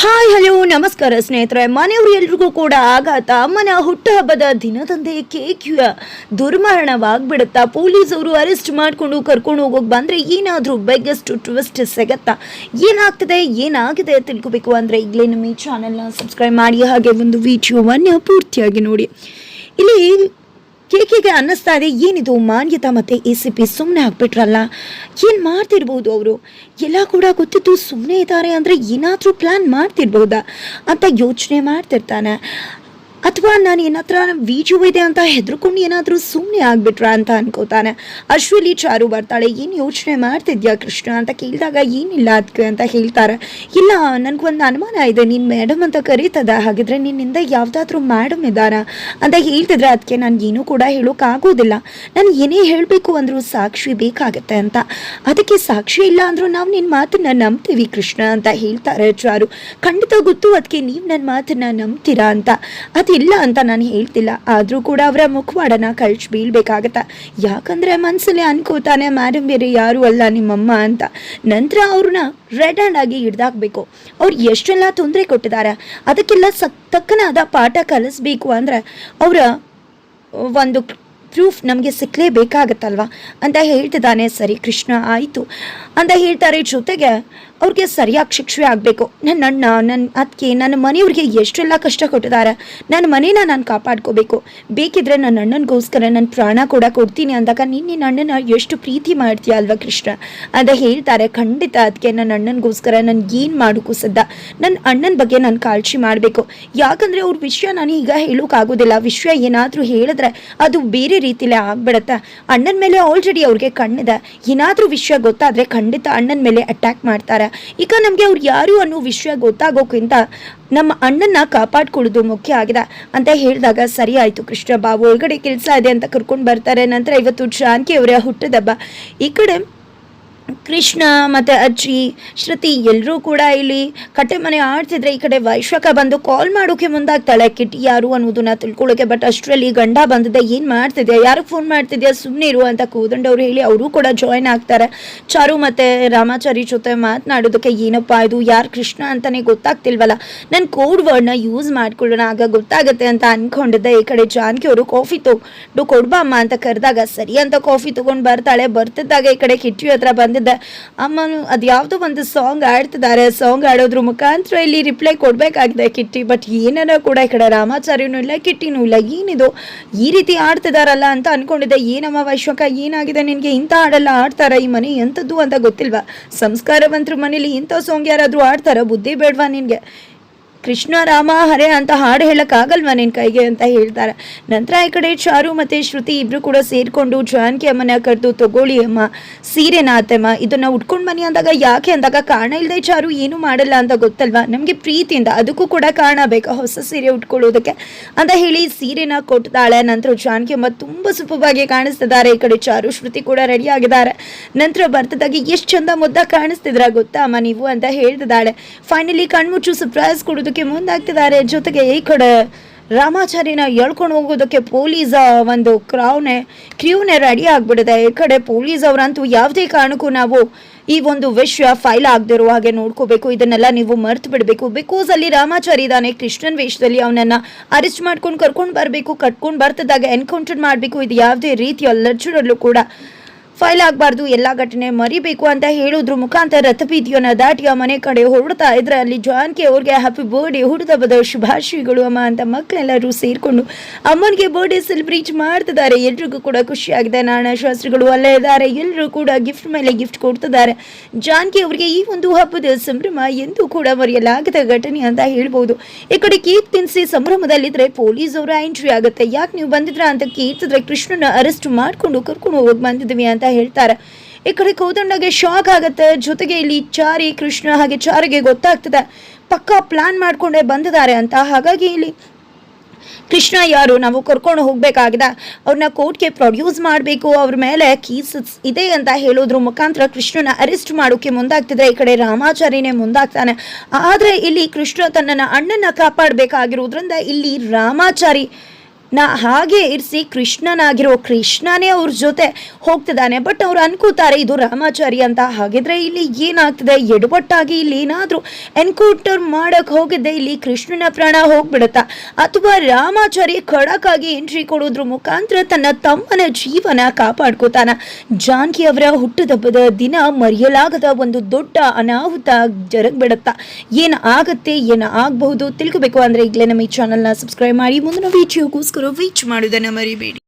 Hi hello ನಮಸ್ಕಾರ ಸ್ನೇಹಿತರೆ. ಮನೆಯವರು ಎಲ್ರಿಗೂ ಕೂಡ ಆಘಾತ. ಅಮ್ಮನ ಹುಟ್ಟುಹಬ್ಬದ ದಿನದಂದೇ ಕೇಕ್ ದುರ್ಮರಣವಾಗ್ಬಿಡುತ್ತಾ ಪೊಲೀಸವರು ಅರೆಸ್ಟ್ ಮಾಡಿಕೊಂಡು ಕರ್ಕೊಂಡು ಹೋಗೋಕೆ ಬಂದರೆ ಏನಾದರೂ ಬೆಗ್ಗೆಸ್ಟ್ ಟ್ವಿಸ್ಟ್ ಸಿಗತ್ತಾ? ಏನಾಗ್ತದೆ? ಏನಾಗಿದೆ ತಿಳ್ಕೊಬೇಕು ಅಂದರೆ ಈಗಲೇ ನಮ್ಮ ಈ ಚಾನೆಲ್ನ ಸಬ್ಸ್ಕ್ರೈಬ್ ಮಾಡಿ. ಹಾಗೆ ಒಂದು ವಿಡಿಯೋವನ್ನು ಪೂರ್ತಿಯಾಗಿ ನೋಡಿ. ಇಲ್ಲಿ ಕೇಕಿಗೆ ಅನ್ನಿಸ್ತಾ ಇದೆ ಏನಿದು ಮಾನ್ಯತಾ ಮತ್ತೆ ಎ ಸಿ ಪಿ ಸುಮ್ಮನೆ ಆಗ್ಬಿಟ್ರಲ್ಲ? ಏನು ಮಾಡ್ತಿರ್ಬೋದು ಅವರು? ಎಲ್ಲ ಕೂಡ ಗೊತ್ತಿದ್ದು ಸುಮ್ಮನೆ ಇದ್ದಾರೆ ಅಂದರೆ ಏನಾದರೂ ಪ್ಲ್ಯಾನ್ ಮಾಡ್ತಿರ್ಬೋದಾ ಅಂತ ಯೋಚನೆ ಮಾಡ್ತಿರ್ತಾನೆ. ಅಥವಾ ನಾನು ಏನತ್ರ ವೀಜು ಇದೆ ಅಂತ ಹೆದರ್ಕೊಂಡು ಏನಾದರೂ ಸುಮ್ಮನೆ ಆಗ್ಬಿಟ್ರಾ ಅಂತ ಅನ್ಕೋತಾನೆ. ಅಶ್ವಲಿ ಚಾರು ಬರ್ತಾಳೆ, ಏನು ಯೋಚನೆ ಮಾಡ್ತಿದ್ಯಾ ಕೃಷ್ಣ? ಅಂತ ಕೇಳಿದಾಗ, ಏನಿಲ್ಲ ಅದಕ್ಕೆ ಅಂತ ಹೇಳ್ತಾರೆ. ಇಲ್ಲ, ನನಗೊಂದು ಅನುಮಾನ ಇದೆ. ನೀನು ಮೇಡಮ್ ಅಂತ ಕರೀತದ. ಹಾಗಿದ್ರೆ ನಿನ್ನಿಂದ ಯಾವುದಾದ್ರೂ ಮೇಡಮ್ ಇದ್ದಾರಾ? ಅಂತ ಹೇಳ್ತಿದ್ರೆ ಅದಕ್ಕೆ ನನಗೇನು ಕೂಡ ಹೇಳೋಕ್ಕಾಗೋದಿಲ್ಲ ನಾನು ಏನೇ ಹೇಳಬೇಕು ಅಂದರೂ ಸಾಕ್ಷಿ ಬೇಕಾಗತ್ತೆ ಅಂತ. ಅದಕ್ಕೆ ಸಾಕ್ಷಿ ಇಲ್ಲ ಅಂದರೂ ನಾವು ನಿನ್ನ ಮಾತನ್ನ ನಂಬ್ತೀವಿ ಕೃಷ್ಣ, ಅಂತ ಹೇಳ್ತಾರೆ ಚಾರು. ಖಂಡಿತ ಗೊತ್ತು ಅದಕ್ಕೆ ನೀವು ನನ್ನ ಮಾತನ್ನ ನಂಬ್ತೀರಾ? ಅಂತ. ಅದಿಲ್ಲ ಅಂತ ನಾನು ಹೇಳ್ತಿಲ್ಲ. ಆದರೂ ಕೂಡ ಅವರ ಮುಖವಾಡನ ಕಳ್ಸಿ ಬೀಳ್ಬೇಕಾಗತ್ತ? ಯಾಕಂದರೆ ಮನಸ್ಸಲ್ಲಿ ಅನ್ಕೋತಾನೆ ಮ್ಯಾಡಮ್ ಬೇರೆ ಯಾರೂ ಅಲ್ಲ ನಿಮ್ಮಮ್ಮ ಅಂತ. ನಂತರ ಅವ್ರನ್ನ ರೆಡ್ ಹ್ಯಾಂಡ್ ಆಗಿ ಹಿಡ್ದಾಕ್ಬೇಕು. ಅವ್ರು ಎಷ್ಟೆಲ್ಲ ತೊಂದರೆ ಕೊಟ್ಟಿದ್ದಾರೆ ಅದಕ್ಕೆಲ್ಲ ಸಕ್ ತಕ್ಕನಾದ ಪಾಠ ಕಲಿಸ್ಬೇಕು ಅಂದರೆ ಅವರ ಒಂದು ಪ್ರೂಫ್ ನಮಗೆ ಸಿಕ್ಕಲೇಬೇಕಾಗತ್ತಲ್ವ ಅಂತ ಹೇಳ್ತಿದ್ದಾನೆ ಸರಿ ಕೃಷ್ಣ. ಆಯಿತು. ಅಂತ ಹೇಳ್ತಾರೆ. ಜೊತೆಗೆ ಅವ್ರಿಗೆ ಸರಿಯಾಗಿ ಶಿಕ್ಷೆ ಆಗಬೇಕು. ನನ್ನ ಅಣ್ಣ ನನ್ನ ಅದಕ್ಕೆ ನನ್ನ ಮನೆಯವ್ರಿಗೆ ಎಷ್ಟೆಲ್ಲ ಕಷ್ಟ ಕೊಟ್ಟಿದ್ದಾರೆ ನನ್ನ ಮನೇನ ನಾನು ಕಾಪಾಡ್ಕೋಬೇಕು. ಬೇಕಿದ್ರೆ ನನ್ನ ಅಣ್ಣನಿಗೋಸ್ಕರ ನನ್ನ ಪ್ರಾಣ ಕೂಡ ಕೊಡ್ತೀನಿ ಅಂದಾಗ ನೀನು ನಿನ್ನ ಅಣ್ಣನ ಎಷ್ಟು ಪ್ರೀತಿ ಮಾಡ್ತೀಯ ಅಲ್ವಾ ಕೃಷ್ಣ? ಅಂತ ಹೇಳ್ತಾರೆ, ಖಂಡಿತ ಅದಕ್ಕೆ ನನ್ನ ಅಣ್ಣನಿಗೋಸ್ಕರ ಏನು ಮಾಡೋಕ್ಕೂ ಸದ್ದ? ನನ್ನ ಅಣ್ಣನ ಬಗ್ಗೆ ನಾನು ಕಾಳಜಿ ಮಾಡಬೇಕು. ಯಾಕಂದರೆ ಅವ್ರ ವಿಷಯ ನಾನು ಈಗ ಹೇಳೋಕ್ಕಾಗೋದಿಲ್ಲ ವಿಷಯ ಏನಾದರೂ ಹೇಳಿದ್ರೆ ಅದು ಬೇರೆ ರೀತಿಲೇ ಆಗ್ಬಿಡತ್ತೆ. ಅಣ್ಣನ ಮೇಲೆ ಆಲ್ರೆಡಿ ಅವ್ರಿಗೆ ಕಣ್ಣಿದೆ. ಏನಾದರೂ ವಿಷಯ ಗೊತ್ತಾದರೆ ಖಂಡಿತ ಅಣ್ಣನ ಮೇಲೆ ಅಟ್ಯಾಕ್ ಮಾಡ್ತಾರೆ. ಈಗ ನಮಗೆ ಅವ್ರು ಯಾರು ಅನ್ನೋ ವಿಷಯ ಗೊತ್ತಾಗೋಕ್ಕಿಂತ ನಮ್ಮ ಅಣ್ಣನ್ನ ಕಾಪಾಡ್ಕೊಳ್ಳೋದು ಮುಖ್ಯ ಆಗಿದೆ ಅಂತ ಹೇಳಿದಾಗ ಸರಿ ಆಯಿತು ಕೃಷ್ಣ ಬಾಬು, ಒಳಗಡೆ ಕೆಲಸ ಇದೆ ಅಂತ ಕರ್ಕೊಂಡು ಬರ್ತಾರೆ. ನಂತರ ಇವತ್ತು ಜಾನಕಿ ಅವರ ಹುಟ್ಟದಬ್ಬ ಈ ಕಡೆ ಕೃಷ್ಣ ಮತ್ತು ಅಜ್ಜಿ, ಶ್ರುತಿ ಎಲ್ಲರೂ ಕೂಡ ಇಲ್ಲಿ ಕಟ್ಟೆ ಮನೆ ಆಡ್ತಿದ್ರೆ ಈ ಕಡೆ ವೈಶ್ವಕ ಬಂದು ಕಾಲ್ ಮಾಡೋಕೆ ಮುಂದಾಗ್ತಾಳೆ. ಕಿಟ್ಟಿ ಯಾರು ಅನ್ನೋದನ್ನ ತಿಳ್ಕೊಳ್ಳೋಕೆ ಬಟ್ ಅಷ್ಟರಲ್ಲಿ ಗಂಡ ಬಂದಿದೆ ಏನು ಮಾಡ್ತಿದ್ಯಾ? ಯಾರಿಗೆ ಫೋನ್ ಮಾಡ್ತಿದ್ಯಾ? ಸುಮ್ಮನೆ ಇರು ಅಂತ ಕೂದಂಡವ್ರು ಹೇಳಿ ಅವರು ಕೂಡ ಜಾಯ್ನ್ ಆಗ್ತಾರೆ. ಚಾರು ಮತ್ತು ರಾಮಾಚಾರಿ ಜೊತೆ ಮಾತನಾಡೋದಕ್ಕೆ ಏನಪ್ಪ ಇದು? ಯಾರು ಕೃಷ್ಣ ಅಂತಲೇ ಗೊತ್ತಾಗ್ತಿಲ್ವಲ್ಲ? ನನ್ನ ಕೋಡ್ ವರ್ಡ್ನ ಯೂಸ್ ಮಾಡ್ಕೊಳ್ಳೋಣ, ಆಗ ಗೊತ್ತಾಗುತ್ತೆ ಅಂತ ಅಂದ್ಕೊಂಡಿದ್ದೆ ಈ ಕಡೆ ಜಾನಕಿ ಅವರು ಕಾಫಿ ತೊಗೊಂಡು ಕೊಡ್ಬಾಮ್ಮ ಅಂತ ಕರೆದಾಗ, ಸರಿ ಅಂತ ಕಾಫಿ ತೊಗೊಂಡು ಬರ್ತಾಳೆ. ಬರ್ತಿದ್ದಾಗ ಈ ಕಡೆ ಕಿಟ್ಟಿ ಹತ್ರ ಬಂದಿದ್ದೆ ಅಮ್ಮನು ಅದು ಯಾವುದೋ ಒಂದು ಸಾಂಗ್ ಆಡ್ತಿದ್ದಾರೆ ಸಾಂಗ್ ಆಡೋದ್ರ ಮುಖಾಂತರ ಇಲ್ಲಿ ರಿಪ್ಲೈ ಕೊಡಬೇಕಾಗಿದೆ ಕಿಟ್ಟಿ. ಬಟ್ ಏನಾರ ಕೂಡ ಈ ಕಡೆ ರಾಮಾಚಾರ್ಯನೂ ಇಲ್ಲ, ಕಿಟ್ಟಿನೂ ಇಲ್ಲ. ಏನಿದು? ಈ ರೀತಿ ಆಡ್ತಿದಾರಲ್ಲ ಅಂತ ಅನ್ಕೊಂಡಿದ್ದೆ. ಏನಮ್ಮ ವೈಶ್ವಕ, ಏನಾಗಿದೆ ನಿನಗೆ? ಇಂಥ ಹಾಡೆಲ್ಲ ಆಡ್ತಾರ ಈ ಮನೆ? ಎಂಥದ್ದು ಅಂತ ಗೊತ್ತಿಲ್ವಾ? ಸಂಸ್ಕಾರವಂತರ ಮನೇಲಿ ಇಂಥ ಸಾಂಗ್ ಯಾರಾದರೂ ಆಡ್ತಾರ ಬುದ್ಧಿ ಬೇಡವಾ ನಿನಗೆ? ಕೃಷ್ಣ, ರಾಮ, ಹರೇ ಅಂತ ಹಾಡು ಹೇಳೋಕ್ಕಾಗಲ್ವಾ ನಿನ್ನ ಕೈಗೆ ಅಂತ ಹೇಳ್ತಾರೆ. ನಂತರ ಈ ಕಡೆ ಚಾರು ಮತ್ತು ಶ್ರುತಿ ಇಬ್ರು ಕೂಡ ಸೇರಿಕೊಂಡು ಜಾನಕಿ ಅಮ್ಮನ ಕರೆದು, ತಗೊಳ್ಳಿ ಅಮ್ಮ ಅತ್ತಮ್ಮ ಇದನ್ನ ಉಟ್ಕೊಂಡು ಬನ್ನಿ ಅಂದಾಗ ಯಾಕೆ ಅಂದಾಗ ಕಾರಣ ಇಲ್ಲದೆ ಚಾರು ಏನು ಮಾಡಲ್ಲ ಅಂತ ಗೊತ್ತಲ್ವಾ? ನಮಗೆ ಪ್ರೀತಿಯಿಂದ ಅದಕ್ಕೂ ಕೂಡ ಕಾರಣ ಬೇಕಾ, ಹೊಸ ಸೀರೆ ಉಟ್ಕೊಳ್ಳೋದಕ್ಕೆ. ಅಂತ ಹೇಳಿ ಸೀರೆನ ಕೊಟ್ಟಿದ್ದಾಳೆ ನಂತರ ಜಾನಕಿ ಅಮ್ಮ ತುಂಬ ಸುಪವಾಗಿ ಕಾಣಿಸ್ತಿದ್ದಾರೆ. ಈ ಕಡೆ ಚಾರು, ಶ್ರುತಿ ಕೂಡ ರೆಡಿ ಆಗಿದ್ದಾರೆ. ನಂತರ ಬರ್ತದಾಗಿ ಎಷ್ಟು ಚಂದ ಮುದ್ದ ಕಾಣಿಸ್ತಿದ್ರ ಗೊತ್ತಾ ಅಮ್ಮ ನೀವು ಅಂತ ಹೇಳ್ತಿದ್ದಾಳೆ. ಫೈನಲಿ ಕಣ್ಮುಚ್ಚು ಸರ್ಪ್ರೈಸ್ ಕೊಡೋದಕ್ಕೆ ಮುಂದಾಗ್ತಿದ್ದಾರೆ. ಜೊತೆಗೆ ಈ ಕಡೆ ರಾಮಾಚಾರಿನ ಎಳ್ಕೊಂಡು ಹೋಗೋದಕ್ಕೆ ಪೊಲೀಸ್ ಒಂದು ಕ್ರೌನೆ ಕ್ರ್ಯೂನೆ ರೆಡಿ ಆಗ್ಬಿಡಿದೆ ಈ ಕಡೆ ಪೊಲೀಸ್ ಅವರಂತೂ ಯಾವುದೇ ಕಾರಣಕ್ಕೂ ನಾವು ಈ ಒಂದು ವಿಷಯ ಫೈಲ್ ಆಗದಿರೋ ಹಾಗೆ ನೋಡ್ಕೋಬೇಕು. ಇದನ್ನೆಲ್ಲ ನೀವು ಮರ್ತು ಬಿಡಬೇಕು. ಬಿಕಾಸ್ ಅಲ್ಲಿ ರಾಮಾಚಾರಿ ಇದ್ದಾನೆ, ಕೃಷ್ಣನ್ ವೇಷದಲ್ಲಿ ಅವನನ್ನ ಅರೆಸ್ಟ್ ಮಾಡ್ಕೊಂಡು ಕರ್ಕೊಂಡು ಬರಬೇಕು. ಕಟ್ಕೊಂಡು ಬರ್ತಿದ್ದಾಗ ಎನ್ಕೌಂಟರ್ ಮಾಡಬೇಕು. ಇದು ಯಾವುದೇ ರೀತಿಯ ಲಜ್ಜರಲ್ಲೂ ಕೂಡ ಫೈಲ್ ಆಗಬಾರ್ದು, ಎಲ್ಲ ಘಟನೆ ಮರಿಬೇಕು ಅಂತ ಹೇಳೋದ್ರ. ಮುಖಾಂತರ ರಥಬೀದಿಯನ್ನ ದಾಟಿ ಆ ಮನೆ ಕಡೆ ಹೊರಡ್ತಾ ಇದ್ರೆ ಅಲ್ಲಿ ಜಾನ್ಕಿ ಅವ್ರಿಗೆ ಹ್ಯಾಪಿ ಬರ್ಡೇ ಬದ ಶುಭಾಶಯಗಳು ಅಮ್ಮ ಅಂತ ಮಕ್ಕಳೆಲ್ಲರೂ ಸೇರಿಕೊಂಡು ಅಮ್ಮನಿಗೆ ಬರ್ಡೇ ಸೆಲೆಬ್ರೇಟ್ ಮಾಡ್ತಿದ್ದಾರೆ. ಎಲ್ರಿಗೂ ಕೂಡ ಖುಷಿಯಾಗಿದೆ. ನಾಣ ಶಾಸ್ತ್ರಿಗಳು ಅಲ್ಲೇ ಇದ್ದಾರೆ. ಎಲ್ಲರೂ ಕೂಡ ಗಿಫ್ಟ್ ಮೇಲೆ ಗಿಫ್ಟ್ ಕೊಡ್ತಿದ್ದಾರೆ. ಜಾನ್ಕಿ ಅವರಿಗೆ ಈ ಒಂದು ಹಬ್ಬದ ಸಂಭ್ರಮ ಎಂದೂ ಕೂಡ ಮರೆಯಲಾಗದ ಘಟನೆ ಅಂತ ಹೇಳ್ಬೋದು. ಈ ಕಡೆ ಕೇಕ್ ತಿನ್ಸಿ ಸಂಭ್ರಮದಲ್ಲಿದ್ರೆ ಪೊಲೀಸ್ ಅವರ ಎಂಟ್ರಿ ಆಗುತ್ತೆ. ಯಾಕೆ ನೀವು ಬಂದಿದ್ರ ಅಂತ ಕೇಳ್ತಿದ್ರೆ ಕೃಷ್ಣನ ಅರೆಸ್ಟ್ ಮಾಡ್ಕೊಂಡು ಕರ್ಕೊಂಡು ಹೋಗಿ ಬಂದಿದ್ವಿ ಅಂತ ಹೇಳ್ತಾರೆ. ಈ ಕಡೆ ಕೋದಂಡಗೆ ಶಾಕ್ ಆಗುತ್ತೆ. ಜೊತೆಗೆ ಇಲ್ಲಿ ಚಾರಿ, ಕೃಷ್ಣ ಹಾಗೆ ಚಾರಿಗೆ ಗೊತ್ತಾಗ್ತದೆ. ಪಕ್ಕಾ ಪ್ಲಾನ್ ಮಾಡ್ಕೊಂಡೇ ಬಂದಿದ್ದಾರೆ ಅಂತ. ಹಾಗಾಗಿ ಇಲ್ಲಿ ಕೃಷ್ಣ ಯಾರು? ನಾವು ಕರ್ಕೊಂಡು ಹೋಗ್ಬೇಕಾಗಿದೆ. ಅವ್ರನ್ನ ಕೋರ್ಟ್ಗೆ ಪ್ರೊಡ್ಯೂಸ್ ಮಾಡಬೇಕು. ಅವ್ರ ಮೇಲೆ ಕೀಸಸ್ ಇದೆ ಅಂತ ಹೇಳೋದ್ರ ಮುಖಾಂತರ ಕೃಷ್ಣನ ಅರೆಸ್ಟ್ ಮಾಡೋಕೆ ಮುಂದಾಗ್ತಿದ್ರೆ ಈ ಕಡೆ ರಾಮಾಚಾರಿನೇ ಮುಂದಾಗ್ತಾನೆ. ಆದರೆ ಇಲ್ಲಿ ಕೃಷ್ಣ ತನ್ನನ್ನು ಅಣ್ಣನ ಕಾಪಾಡಬೇಕಾಗಿರೋದ್ರಿಂದ ಇಲ್ಲಿ ರಾಮಾಚಾರಿ ನಾ ಹಾಗೆ ಇರಿಸಿ ಕೃಷ್ಣನಾಗಿರೋ ಕೃಷ್ಣನೇ ಅವ್ರ ಜೊತೆ ಹೋಗ್ತಿದ್ದಾನೆ. ಬಟ್ ಅವ್ರು ಅನ್ಕೋತಾರೆ, ಇದು ರಾಮಾಚಾರಿ ಅಂತ. ಹಾಗಿದ್ರೆ ಇಲ್ಲಿ ಏನಾಗ್ತದೆ? ಎಡಬಟ್ಟಾಗಿ ಇಲ್ಲಿ ಏನಾದರೂ ಎನ್ಕೌಂಟರ್ ಮಾಡಕ್ ಹೋಗಿದ್ದೆ, ಇಲ್ಲಿ ಕೃಷ್ಣನ ಪ್ರಾಣ ಹೋಗ್ಬಿಡುತ್ತಾ? ಅಥವಾ ರಾಮಾಚಾರಿ ಖಡಕ್ ಆಗಿ ಎಂಟ್ರಿ ಕೊಡೋದ್ರ ಮುಖಾಂತರ ತನ್ನ ತಮ್ಮನ ಜೀವನ ಕಾಪಾಡ್ಕೋತಾನ. ಜಾನಕಿ ಅವರ ಹುಟ್ಟುಹಬ್ಬದ ದಿನ ಮರೆಯಲಾಗದ ಒಂದು ದೊಡ್ಡ ಅನಾಹುತ ಜರಗ್ಬಿಡುತ್ತಾ. ಏನು ಆಗುತ್ತೆ, ಏನು ಆಗಬಹುದು ತಿಳ್ಕೋಬೇಕು. ಅಂದ್ರೆ ಈಗಲೇ ನಮ್ಮ ಈ ಚಾನಲ್ನ ಸಬ್ಸ್ಕ್ರೈಬ್ ಮಾಡಿ. ಮುಂದಿನ ವಿಡಿಯೋಗೋಸ್ಕರ ವೀಚ್ ಮಾಡುವುದನ್ನು ಮರಿಬೇಡಿ.